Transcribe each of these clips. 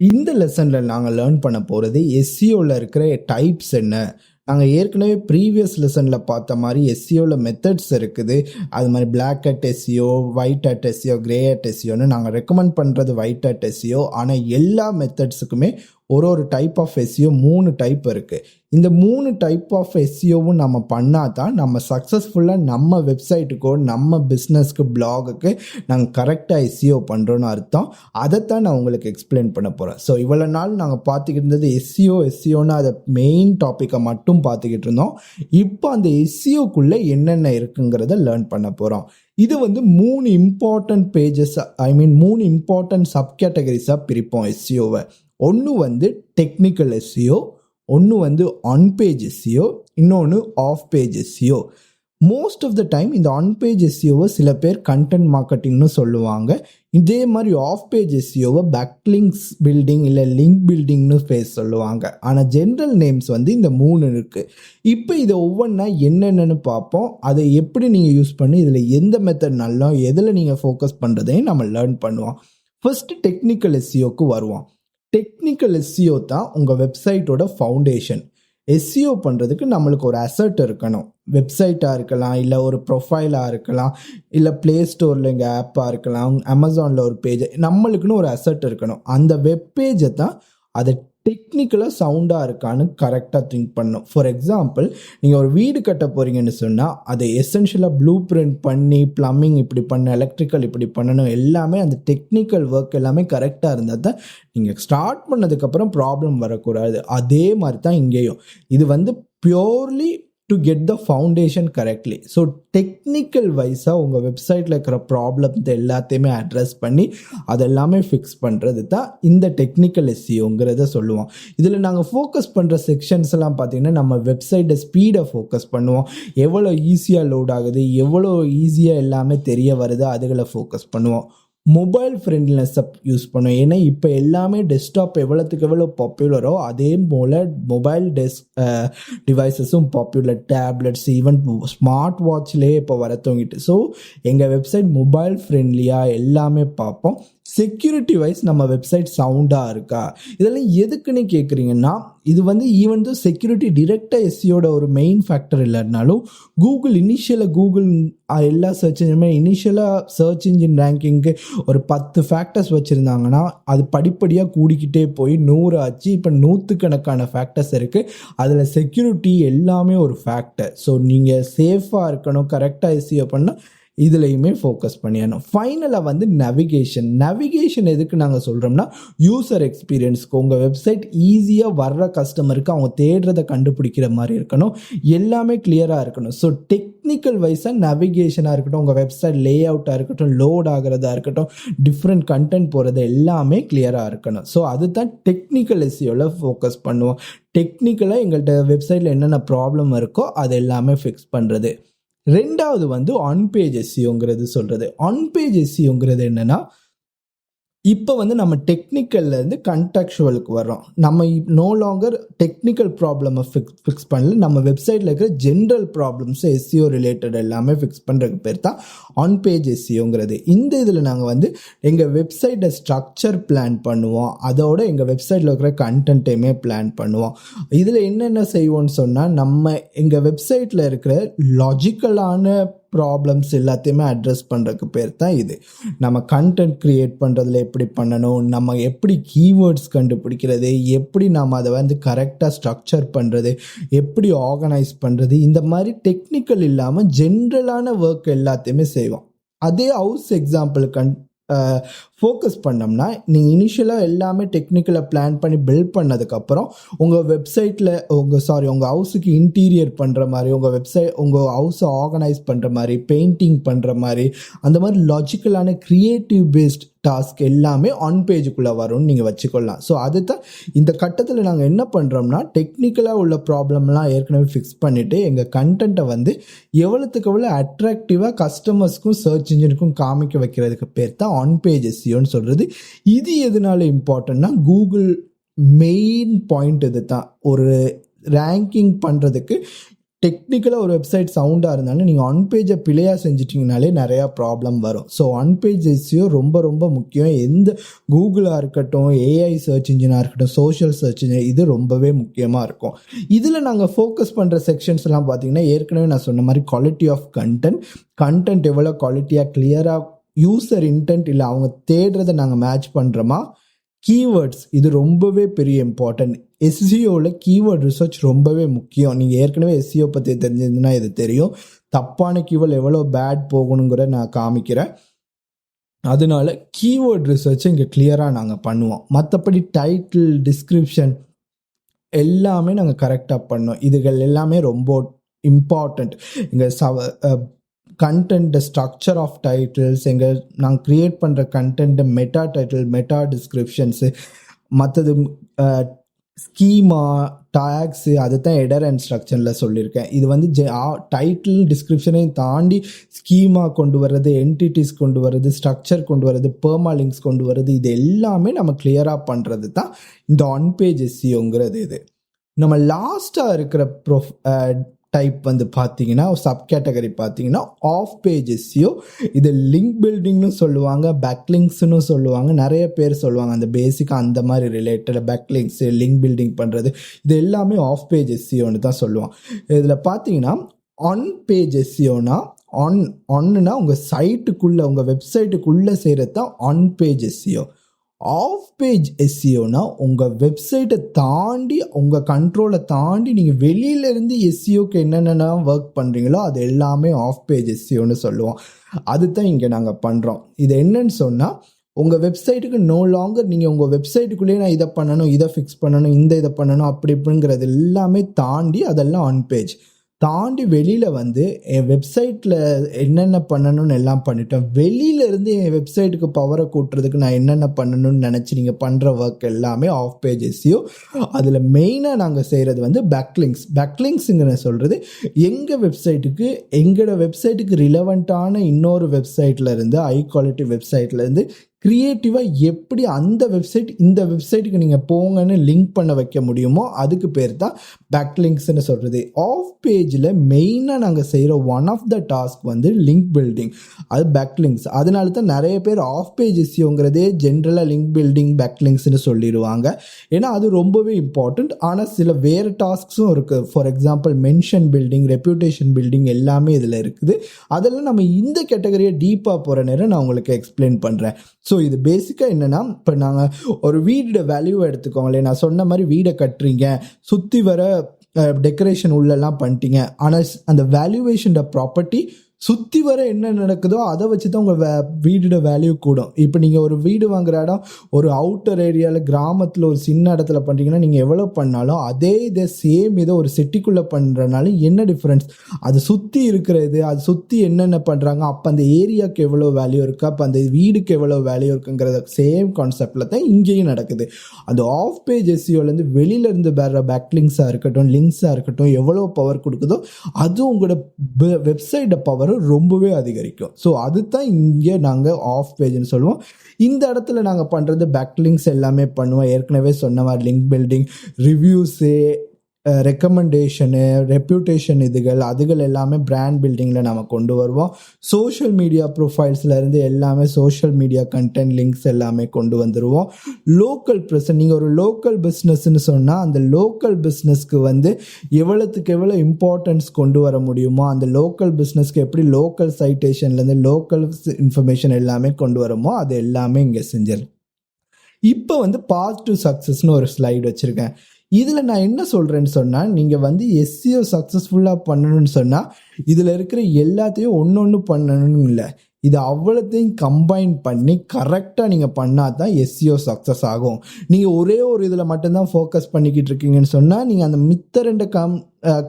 இந்த லெசனில் நாங்கள் லேர்ன் பண்ண போகிறது எஸ்சிஓவில் இருக்கிற டைப்ஸ் என்ன? நாங்கள் ஏற்கனவே ப்ரீவியஸ் லெசனில் பார்த்த மாதிரி எஸ்சிஓவில் மெத்தட்ஸ் இருக்குது. அது மாதிரி black hat SEO white hat SEO grey hat எஸ்சியோன்னு நாங்கள் ரெக்கமெண்ட் பண்ணுறது ஒயிட் அட் எஸ்சியோ ஆனால் எல்லா மெத்தட்ஸுக்குமே ஒரு ஒரு டைப் ஆஃப் எஸ்சியோ மூணு டைப் இருக்குது இந்த மூணு டைப் ஆஃப் எஸ்சியோவும் நம்ம பண்ணால் தான் நம்ம சக்ஸஸ்ஃபுல்லாக நம்ம வெப்சைட்டுக்கோ நம்ம பிஸ்னஸ்க்கு பிளாகுக்கு நாங்கள் கரெக்டாக எஸ்சிஓ பண்ணுறோன்னு அர்த்தம். அதைத்தான் நான் உங்களுக்கு எக்ஸ்பிளைன் பண்ண போகிறேன் ஸோ இவ்வளோ நாள் நாங்கள் பார்த்துக்கிட்டு இருந்தது எஸ்சியோ எஸ்சியோன்னு அதை மெயின் டாப்பிக்கை மட்டும் பார்த்துக்கிட்டு இருந்தோம். இப்போ அந்த எஸ்சியோக்குள்ளே என்னென்ன இருக்குங்கிறத லேர்ன் பண்ண போகிறோம் இது வந்து மூணு இம்பார்ட்டன்ட் பேஜஸ் ஐ மீன் மூணு இம்பார்ட்டன்ட் சப் கேட்டகரிஸாக பிரிப்போம் எஸ்சியோவை ஒன்று வந்து டெக்னிக்கல் எஸ்சியோ ஒன்று வந்து ஆன் பேஜ் எஸ்சியோ இன்னொன்று off page SEO most of the time இந்த ஆன் பேஜ் எஸ்சியோவை சில பேர் கண்டென்ட் மார்க்கெட்டிங்னு சொல்லுவாங்க. இதே மாதிரி ஆஃப் பேஜ் எஸ்சியோவை பேக்லிங்ஸ் பில்டிங் இல்லை லிங்க் பில்டிங்னு பேர் சொல்லுவாங்க. ஆனால் ஜென்ரல் நேம்ஸ் வந்து இந்த மூணு இருக்குது இப்போ இதை ஒவ்வொன்றா என்னென்னு பார்ப்போம். அதை எப்படி நீங்கள் யூஸ் பண்ணி இதில் எந்த மெத்தட் நல்லா எதில் நீங்கள் ஃபோக்கஸ் பண்ணுறதையும் நம்ம லேர்ன் பண்ணுவோம். ஃபஸ்ட்டு டெக்னிக்கல் எஸ்சியோக்கு வருவோம். டெக்னிக்கல் எஸ்சிஓ தான் உங்கள் வெப்சைட்டோட ஃபவுண்டேஷன் எஸ்சிஓ பண்ணுறதுக்கு நம்மளுக்கு ஒரு அசட் இருக்கணும். வெப்சைட்டாக இருக்கலாம் இல்லை ஒரு ப்ரொஃபைலாக இருக்கலாம் இல்லை ப்ளே ஸ்டோரில் எங்கள் ஆப்பாக இருக்கலாம் அமேசானில் ஒரு பேஜ் நம்மளுக்குன்னு ஒரு அசட் இருக்கணும். அந்த வெப் பேஜை தான் அதை டெக்னிக்கலாக சவுண்டாக இருக்கான்னு கரெக்டாக திங்க் பண்ணும் ஃபார் எக்ஸாம்பிள் நீங்கள் ஒரு வீடு கட்ட போகிறீங்கன்னு சொன்னால் அதை எசென்ஷியலாக ப்ளூ பிரிண்ட் பண்ணி ப்ளம்பிங் இப்படி பண்ண எலக்ட்ரிக்கல் இப்படி பண்ணணும் எல்லாமே அந்த டெக்னிக்கல் ஒர்க் எல்லாமே கரெக்டாக இருந்தால் தான் நீங்கள் ஸ்டார்ட் பண்ணதுக்கப்புறம் ப்ராப்ளம் வரக்கூடாது. அதே மாதிரி தான் இங்கேயும். இது வந்து purely to get the foundation correctly so technical வைஸாக உங்கள் வெப்சைட்டில் இருக்கிற ப்ராப்ளத்தை எல்லாத்தையுமே அட்ரஸ் பண்ணி அதெல்லாமே ஃபிக்ஸ் பண்ணுறது தான் இந்த டெக்னிக்கல் எஸ்சிஓங்கிறத சொல்லுவோம். இதில் நாங்கள் ஃபோக்கஸ் பண்ணுற செக்ஷன்ஸ் எல்லாம் நம்ம வெப்சைட்டை ஸ்பீடை ஃபோக்கஸ் பண்ணுவோம். எவ்வளோ ஈஸியாக லோட் ஆகுது எவ்வளோ ஈஸியாக எல்லாமே தெரிய வருது அதுகளை ஃபோக்கஸ் பண்ணுவோம். மொபைல் ஃப்ரெண்ட்லினஸை யூஸ் பண்ணும். ஏன்னா இப்போ எல்லாமே டெஸ்க்டாப் எவ்வளோத்துக்கு எவ்வளோ பாப்புலரோ அதே போல் மொபைல் டெஸ்க் டிவைசஸும் பாப்புலர் டேப்லெட்ஸ் ஈவன் ஸ்மார்ட் வாட்ச்லேயே இப்போ வர தூங்கிட்டு ஸோ எங்கள் வெப்சைட் மொபைல் ஃப்ரெண்ட்லியாக எல்லாமே பார்ப்போம். செக்யூரிட்டி வைஸ் நம்ம வெப்சைட் சவுண்டாக இருக்கா? இதெல்லாம் எதுக்குன்னு கேட்குறீங்கன்னா இது வந்து ஈவன் தோ செக்யூரிட்டி டிரெக்டாக எஸ்சியோட ஒரு மெயின் ஃபேக்டர் இல்லைனாலும் கூகுள் இனிஷியலாக கூகுள் எல்லா சர்ச் இன்ஜினுமே இனிஷியலாக சர்ச் இன்ஜின் ரேங்கிங்க்கு ஒரு பத்து ஃபேக்டர்ஸ் வச்சுருந்தாங்கன்னா அது படிப்படியாக கூடிக்கிட்டே போய் நூறு ஆச்சு இப்போ நூற்றுக்கணக்கான ஃபேக்டர்ஸ் இருக்குது அதில் செக்யூரிட்டி எல்லாமே ஒரு ஃபேக்டர் ஸோ நீங்கள் சேஃபாக இருக்கணும் கரெக்டாக எஸ்சியோ பண்ணால் இதுலேயுமே ஃபோக்கஸ் பண்ணிடணும் ஃபைனலாக வந்து நவிகேஷன் நவிகேஷன் எதுக்கு நாங்கள் சொல்கிறோம்னா யூசர் எக்ஸ்பீரியன்ஸ்க்கு உங்கள் வெப்சைட் ஈஸியாக வர்ற கஸ்டமருக்கு அவங்க தேடுறதை கண்டுபிடிக்கிற மாதிரி இருக்கணும். எல்லாமே கிளியராக இருக்கணும். ஸோ டெக்னிக்கல் வைஸாக நவிகேஷனாக இருக்கட்டும் உங்கள் வெப்சைட் லே அவுட்டாக இருக்கட்டும் லோட் ஆகிறதா இருக்கட்டும் டிஃப்ரெண்ட் கண்டென்ட் போகிறது எல்லாமே கிளியராக இருக்கணும். ஸோ அதுதான் டெக்னிக்கல் எஸ்சியோவில் ஃபோக்கஸ் பண்ணுவோம். டெக்னிக்கலாக எங்கள்கிட்ட வெப்சைட்டில் என்னென்ன ப்ராப்ளம் இருக்கோ அது எல்லாமே ஃபிக்ஸ் பண்ணுறது ரெண்டாவது வந்து ஆன்பேஜ் எஸ்சியோங்கிறது சொல்கிறது ஆன்பேஜ் எஸ்சியோங்கிறது என்னென்னா இப்போ வந்து நம்ம டெக்னிக்கல்லேருந்து கன்டாக்சுவலுக்கு வர்றோம். நம்ம நோ லாங்கர் டெக்னிக்கல் ப்ராப்ளமை ஃபிக்ஸ் ஃபிக்ஸ் பண்ணல. நம்ம வெப்சைட்டில் இருக்கிற ஜென்ரல் ப்ராப்ளம்ஸ் எஸ்சிஓ ரிலேட்டட் எல்லாமே ஃபிக்ஸ் பண்ணுறதுக்கு பேர் தான் ஆன் பேஜ் எஸ்சிஓங்கிறது இந்த இதில் நாங்கள் வந்து எங்கள் வெப்சைட்டை ஸ்ட்ரக்சர் பிளான் பண்ணுவோம். அதோட எங்கள் வெப்சைட்டில் இருக்கிற கண்டென்ட்டையுமே பிளான் பண்ணுவோம். இதில் என்னென்ன செய்வோம்னு சொன்னால் நம்ம எங்கள் வெப்சைட்டில் இருக்கிற லாஜிக்கலான ப்ராப்ளம்ஸ் எல்லாத்தையுமே அட்ரஸ் பண்ணுறதுக்கு பேர் தான் இது. நம்ம கண்டென்ட் க்ரியேட் பண்ணுறதுல எப்படி பண்ணணும் நம்ம எப்படி கீவேர்ட்ஸ் கண்டுபிடிக்கிறது எப்படி நம்ம அதை வந்து கரெக்டாக ஸ்ட்ரக்சர் பண்ணுறது எப்படி ஆர்கனைஸ் பண்ணுறது இந்த மாதிரி டெக்னிக்கல் இல்லாமல் ஜென்ரலான ஒர்க் எல்லாத்தையுமே செய்வோம். அதே ஹவுஸ் எக்ஸாம்பிள் கண் ஃபோக்கஸ் பண்ணோம்னா நீங்கள் இனிஷியலாக எல்லாமே டெக்னிக்கலை பிளான் பண்ணி பில்ட் பண்ணதுக்கப்புறம் உங்கள் வெப்சைட்டில் உங்கள் சாரி உங்கள் ஹவுஸுக்கு இன்டீரியர் பண்ணுற மாதிரி உங்கள் வெப்சைட் உங்கள் ஹவுஸை ஆர்கனைஸ் பண்ணுற மாதிரி பெயிண்டிங் பண்ணுற மாதிரி அந்த மாதிரி லாஜிக்கலான க்ரியேட்டிவ் பேஸ்ட் டாஸ்க் எல்லாமே ஆன் பேஜுக்குள்ளே வரும்னு நீங்கள் வச்சுக்கொள்ளலாம். ஸோ அதுதான் இந்த கட்டத்தில் நாங்கள் என்ன பண்ணுறோம்னா டெக்னிக்கலாக உள்ள ப்ராப்ளம்லாம் ஏற்கனவே ஃபிக்ஸ் பண்ணிவிட்டு எங்கள் கண்டென்ட்டை வந்து எவ்வளோத்துக்கு எவ்வளோ அட்ராக்டிவாக கஸ்டமர்ஸ்க்கும் சர்ச் இன்ஜினுக்கும் காமிக்க வைக்கிறதுக்கு பேர் தான் ஆன் பேஜ் எஸ்சியோன்னு சொல்கிறது இது எதனால இம்பார்ட்டன்னா கூகுள் மெயின் பாயிண்ட் இது தான் ஒரு ரேங்கிங் பண்ணுறதுக்கு டெக்னிக்கலாக ஒரு வெப்சைட் சவுண்டாக இருந்தாலும் நீங்கள் ஆன் பேஜை பிழையாக செஞ்சிட்டிங்கனாலே நிறையா ப்ராப்ளம் வரும். ஸோ ஆன் பேஜ் எஸ்சியோ ரொம்ப ரொம்ப முக்கியம். எந்த கூகுளாக இருக்கட்டும் ஏஐ சர்ச் இன்ஜினாக இருக்கட்டும் சோஷியல் சர்ச் இன்ஜின் இது ரொம்பவே முக்கியமாக இருக்கும். இதில் நாங்கள் ஃபோக்கஸ் பண்ணுற செக்ஷன்ஸ் எல்லாம் பார்த்தீங்கன்னா ஏற்கனவே நான் சொன்ன மாதிரி குவாலிட்டி ஆஃப் கண்டென்ட் கண்டென்ட் எவ்வளோ குவாலிட்டியாக கிளியராக யூசர் இன்டென்ட் இல்லை அவங்க தேடுறதை நாங்கள் மேட்ச் பண்ணுறோமா கீவேர்ட்ஸ் இது ரொம்பவே பெரிய இம்பார்ட்டன்ட் எஸ்சிஓவில் கீவேர்ட் ரிசர்ச் ரொம்பவே முக்கியம். நீங்கள் ஏற்கனவே எஸ்சிஓ பற்றி தெரிஞ்சிருந்துன்னா இது தெரியும். தப்பான கீவேர்டு எவ்வளோ பேட் போகணுங்கிற நான் காமிக்கிறேன். அதனால கீவேர்ட் ரிசர்ச் இங்கே கிளியராக நாங்கள் பண்ணுவோம். மற்றபடி டைட்டில் டிஸ்கிரிப்ஷன் எல்லாமே நாங்கள் கரெக்டாக பண்ணோம். இதுகள் எல்லாமே ரொம்ப இம்பார்ட்டண்ட் இங்கே சவ கண்டென்ட் ஸ்ட்ரக்சர் ஆஃப் டைட்டில்ஸ் எங்கள் நாங்கள் க்ரியேட் பண்ணுற content meta title meta descriptions மற்றது ஸ்கீமா டேக்ஸு அதை தான் எடர் அண்ட் ஸ்ட்ரக்சரில் சொல்லியிருக்கேன். இது வந்து ஜெ டைட்டில் டிஸ்கிரிப்ஷனையும் தாண்டி ஸ்கீமா கொண்டு வர்றது என்டிட்டிஸ் கொண்டு வர்றது ஸ்ட்ரக்சர் கொண்டு வர்றது பெர்மாலிங்ஸ் கொண்டு வர்றது இது எல்லாமே நம்ம கிளியராக பண்ணுறது தான் இந்த ஒன் பேஜ் எஸ்சியோங்கிறது இது. நம்ம லாஸ்ட்டாக இருக்கிற ப்ரொஃப் டைப் வந்து பார்த்தீங்கன்னா சப் கேட்டகரி பார்த்தீங்கன்னா ஆஃப் பேஜஸ்ஸையும் இது லிங்க் பில்டிங்னு சொல்லுவாங்க பேக்லிங்ஸ்னு சொல்லுவாங்க நிறைய பேர் சொல்லுவாங்க அந்த பேசிக்காக அந்த மாதிரி ரிலேட்டட் பேக்லிங்ஸு லிங்க் பில்டிங் பண்ணுறது இது எல்லாமே ஆஃப் பேஜஸ்ஸியோன்னு தான் சொல்லுவாங்க. இதில் பார்த்தீங்கன்னா ஆன் பேஜஸ்ஸியோனா ஆன் ஆன்னுனா உங்கள் சைட்டுக்குள்ளே உங்கள் வெப்சைட்டுக்குள்ளே செய்கிறது தான் on page SEO off page எஸ்சிஓனா உங்கள் வெப்சைட்டை தாண்டி உங்கள் கண்ட்ரோலை தாண்டி நீங்கள் வெளியிலேருந்து எஸ்சிஓக்கு என்னென்ன ஒர்க் பண்ணுறீங்களோ அது எல்லாமே ஆஃப் பேஜ் எஸ்சிஓன்னு சொல்லுவோம். அதுதான் இங்கே நாங்கள் பண்ணுறோம் இது என்னன்னு சொன்னால் உங்கள் வெப்சைட்டுக்கு நோ லாங்கர் நீங்கள் உங்கள் வெப்சைட்டுக்குள்ளேயே நான் இதை பண்ணணும் இதை ஃபிக்ஸ் பண்ணணும் இந்த இதை பண்ணணும் அப்படி இப்படிங்கிறது எல்லாமே தாண்டி அதெல்லாம் ஆன் பேஜ் தாண்டி வெளியில் வந்து என் வெப்சைட்டில் என்னென்ன பண்ணணும்னு எல்லாம் பண்ணிட்டேன் வெளியிலேருந்து என் வெப்சைட்டுக்கு பவரை கூட்டுறதுக்கு நான் என்னென்ன பண்ணணும்னு நினச்சி நீங்கள் பண்ணுற ஒர்க் எல்லாமே ஆஃப் பேஜஸ்ஸையும் அதில் மெயினாக நாங்கள் செய்கிறது வந்து பேக்லிங்ஸ் பேக்லிங்ஸுங்கிற சொல்கிறது எங்கள் வெப்சைட்டுக்கு எங்களோட வெப்சைட்டுக்கு ரிலவெண்ட்டான இன்னொரு வெப்சைட்டில் இருந்து ஹை குவாலிட்டி வெப்சைட்லேருந்து க்ரியேட்டிவாக எப்படி அந்த வெப்சைட் இந்த வெப்சைட்டுக்கு நீங்கள் போங்கன்னு லிங்க் பண்ண வைக்க முடியுமோ அதுக்கு பேர் தான் பேக்லிங்க்ஸ்னு சொல்கிறது ஆஃப் பேஜில் மெயினாக நாங்கள் செய்கிற ஒன் ஆஃப் த டாஸ்க் வந்து லிங்க் பில்டிங் அது பேக்லிங்க்ஸ் அதனால தான் நிறைய பேர் ஆஃப் பேஜ் இஸ்யூங்கிறதே ஜென்ரலாக லிங்க் பில்டிங் பேக்லிங்க்ஸ்னு சொல்லிடுவாங்க. ஏன்னா அது ரொம்பவே இம்பார்ட்டண்ட் ஆனால் சில வேறு டாஸ்க்ஸும் இருக்குது for example mention building reputation building எல்லாமே இதில் இருக்குது. அதெல்லாம் நம்ம இந்த கேட்டகரியை டீப்பாக போகிற நேரம் நான் உங்களுக்கு எக்ஸ்பிளைன் பண்ணுறேன் ஸோ இது பேசிக்காக என்னென்னா இப்போ நாங்கள் ஒரு வீடோட வேல்யூவை எடுத்துக்கோங்களேன். நான் சொன்ன மாதிரி வீடை கட்டுறீங்க. சுற்றி வர டெக்கரேஷன் உள்ளெல்லாம் பண்ணிட்டீங்க. ஆனால் அந்த வேல்யூவேஷன் ப்ராப்பர்ட்டி சுற்றி வர என்ன நடக்குதோ அதை வச்சு தான் உங்கள் வே வீடோட வேல்யூ கூடும். இப்போ நீங்கள் ஒரு வீடு வாங்குற இடம் ஒரு அவுட்டர் ஏரியாவில் கிராமத்தில் ஒரு சின்ன இடத்துல பண்ணுறீங்கன்னா நீங்கள் எவ்வளோ பண்ணாலும் அதே இதை சேம் இதை ஒரு சிட்டிக்குள்ளே பண்ணுறனால என்ன டிஃப்ரென்ஸ் அது சுற்றி இருக்கிறது அது சுற்றி என்னென்ன பண்ணுறாங்க அப்போ அந்த ஏரியாவுக்கு எவ்வளோ வேல்யூ இருக்குது அப்போ அந்த வீடுக்கு எவ்வளோ வேல்யூ இருக்குங்கிறத சேம் கான்செப்டில் தான் இங்கேயும் நடக்குது. அந்த ஆஃப் பேஜ் எஸ்சியோலேருந்து வெளியிலேருந்து வேறு பேக்லிங்ஸாக இருக்கட்டும் லிங்க்ஸாக இருக்கட்டும் எவ்வளோ பவர் கொடுக்குதோ அது உங்களோட வெப்சைட்டை பவர் ரொம்பவே அதிகரிக்கும். ஸோ அது தான் இங்கே நாங்கள் ஆஃப் பேஜ்னு சொல்லுவோம். இந்த இடத்துல நாங்கள் பண்ணுறது பேக்லிங்ஸ் எல்லாமே பண்ணுவோம். ஏற்கனவே சொன்ன மாதிரி link building reviews recommendation reputation இதுகள் அதுகள் எல்லாமே பிராண்ட் பில்டிங்கில் நம்ம கொண்டு வருவோம். சோஷியல் மீடியா ப்ரொஃபைல்ஸ்லேருந்து எல்லாமே சோஷியல் மீடியா கண்டென்ட் லிங்க்ஸ் எல்லாமே கொண்டு வந்துடுவோம் லோக்கல் ப்ரெசன் நீங்கள் ஒரு லோக்கல் பிஸ்னஸ்ன்னு சொன்னால் அந்த லோக்கல் பிஸ்னஸ்க்கு வந்து எவ்வளோத்துக்கு எவ்வளோ இம்பார்ட்டன்ஸ் கொண்டு வர முடியுமோ அந்த லோக்கல் பிஸ்னஸ்க்கு எப்படி லோக்கல் சைட்டேஷன்லேருந்து லோக்கல் இன்ஃபர்மேஷன் எல்லாமே கொண்டு வரமோ அது எல்லாமே இங்கே செஞ்சிடலாம். இப்போ வந்து பாசிட்டிவ் சக்ஸஸ்னு ஒரு ஸ்லைடு வச்சுருக்கேன். இதில் நான் என்ன சொல்கிறேன்னு சொன்னால் நீங்கள் வந்து எஸ்சிஓ சக்ஸஸ்ஃபுல்லாக பண்ணணும்னு சொன்னால் இதில் இருக்கிற எல்லாத்தையும் ஒன்று ஒன்று பண்ணணும்னு இல்லை. இது அவ்வளோத்தையும் கம்பைன் பண்ணி கரெக்டாக நீங்கள் பண்ணால் தான் எஸ்சிஓ சக்ஸஸ் ஆகும். நீங்கள் ஒரே ஒரு இதில் மட்டும்தான் ஃபோக்கஸ் பண்ணிக்கிட்டு இருக்கீங்கன்னு சொன்னால் நீங்கள் அந்த மித்த ரெண்டு கம்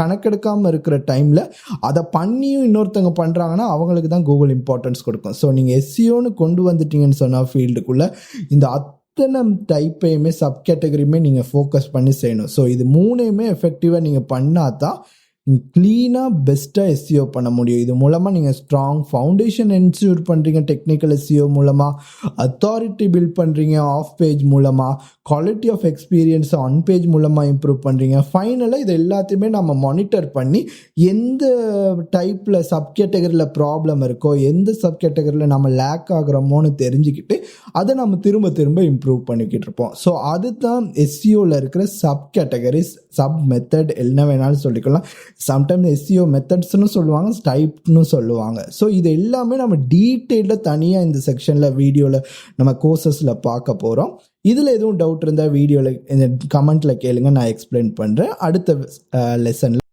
கணக்கெடுக்காமல் இருக்கிற டைமில் அதை பண்ணியும் இன்னொருத்தவங்க பண்ணுறாங்கன்னா அவங்களுக்கு தான் கூகுள் இம்பார்ட்டன்ஸ் கொடுக்கும். ஸோ நீங்கள் எஸ்சிஓன்னு கொண்டு வந்துட்டீங்கன்னு சொன்னால் ஃபீல்டுக்குள்ளே இந்த அத்தனை டைப்பையுமே சப் கேட்டகரியுமே நீங்கள் ஃபோக்கஸ் பண்ணி செய்யணும். ஸோ இது மூணையுமே எஃபெக்டிவாக நீங்கள் பண்ணால் தான் க்ளீனாக பெஸ்ட்டாக எஸ்சிஓ பண்ண முடியும். இது மூலமாக நீங்கள் ஸ்ட்ராங் ஃபவுண்டேஷன் என்ஷூர் பண்ணுறீங்க டெக்னிக்கல் எஸ்சிஓ மூலமாக அத்தாரிட்டி பில்ட் பண்ணுறீங்க ஆஃப் பேஜ் மூலமாக quality of experience on page மூலமாக இம்ப்ரூவ் பண்ணுறீங்க ஃபைனலாக இது எல்லாத்தையுமே நம்ம மானிட்டர் பண்ணி எந்த டைப்பில் சப் கேட்டகரியில் ப்ராப்ளம் இருக்கோ எந்த சப் கேட்டகரியில் நம்ம லேக் ஆகிறோமோன்னு தெரிஞ்சுக்கிட்டு அதை நம்ம திரும்ப திரும்ப இம்ப்ரூவ் பண்ணிக்கிட்டு இருப்போம். ஸோ அதுதான் எஸ்சிஓவில் இருக்கிற சப் கேட்டகரிஸ் சப் மெத்தட் என்ன வேணாலும் சொல்லிக்கலாம். சம்டைம்ஸ் எஸ்சிஓ மெத்தட்ஸ்னு சொல்லுவாங்க டைப்னு சொல்லுவாங்க. ஸோ இது எல்லாமே நம்ம டீட்டெயிலில் தனியாக இந்த செக்ஷனில் வீடியோவில் நம்ம கோர்சஸில் பார்க்க போகிறோம் இதில் எதுவும் டவுட் இருந்தால் வீடியோவில் இந்த கமெண்ட்டில் கேளுங்க நான் எக்ஸ்பிளைன் பண்ணுறேன் அடுத்த லெசனில்